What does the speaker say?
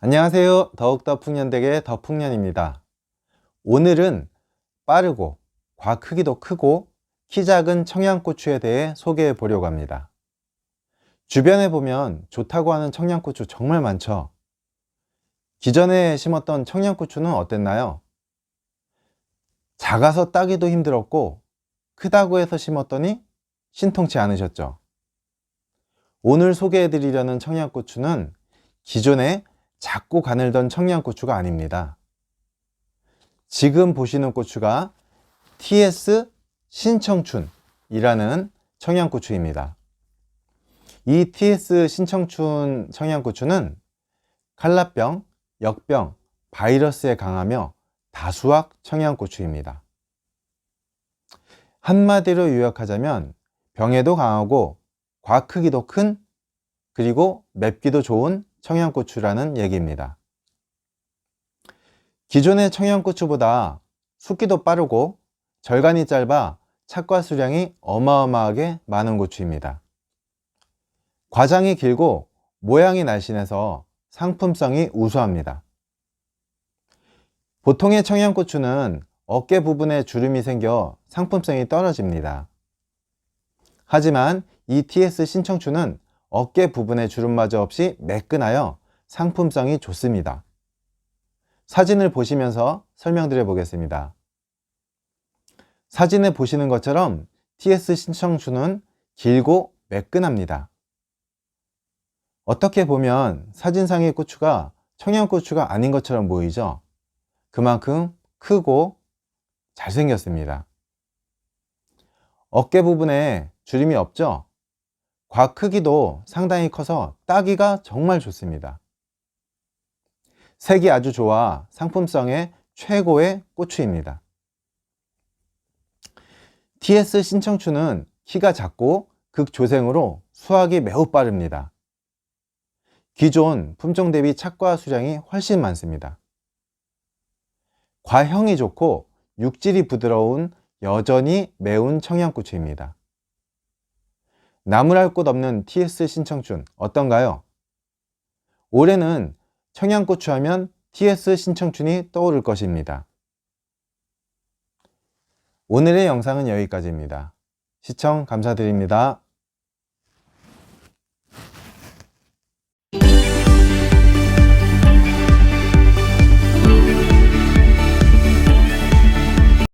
안녕하세요. 더욱더 풍년댁의 더풍년입니다. 오늘은 빠르고 과 크기도 크고 키 작은 청양고추에 대해 소개해 보려고 합니다. 주변에 보면 좋다고 하는 청양고추 정말 많죠? 기존에 심었던 청양고추는 어땠나요? 작아서 따기도 힘들었고 크다고 해서 심었더니 신통치 않으셨죠? 오늘 소개해 드리려는 청양고추는 기존에 작고 가늘던 청양고추가 아닙니다. 지금 보시는 고추가 TS 신청춘이라는 청양고추입니다. 이 TS 신청춘 청양고추는 칼라병, 역병, 바이러스에 강하며 다수학 청양고추입니다. 한마디로 요약하자면 병에도 강하고 과 크기도 큰 그리고 맵기도 좋은 청양고추라는 얘기입니다. 기존의 청양고추보다 숙기도 빠르고 절간이 짧아 착과 수량이 어마어마하게 많은 고추입니다. 과장이 길고 모양이 날씬해서 상품성이 우수합니다. 보통의 청양고추는 어깨 부분에 주름이 생겨 상품성이 떨어집니다. 하지만 이 TS 신청추는 어깨 부분에 주름마저 없이 매끈하여 상품성이 좋습니다. 사진을 보시면서 설명드려 보겠습니다. 사진에 보시는 것처럼 TS 신청추는 길고 매끈합니다. 어떻게 보면 사진상의 고추가 청양고추가 아닌 것처럼 보이죠? 그만큼 크고 잘생겼습니다. 어깨 부분에 주름이 없죠? 과 크기도 상당히 커서 따기가 정말 좋습니다. 색이 아주 좋아 상품성의 최고의 고추입니다. TS 신청추는 키가 작고 극조생으로 수확이 매우 빠릅니다. 기존 품종 대비 착과 수량이 훨씬 많습니다. 과형이 좋고 육질이 부드러운 여전히 매운 청양고추입니다. 나무랄 곳 없는 TS 신청춘 어떤가요? 올해는 청양고추 하면 TS 신청춘이 떠오를 것입니다. 오늘의 영상은 여기까지입니다. 시청 감사드립니다.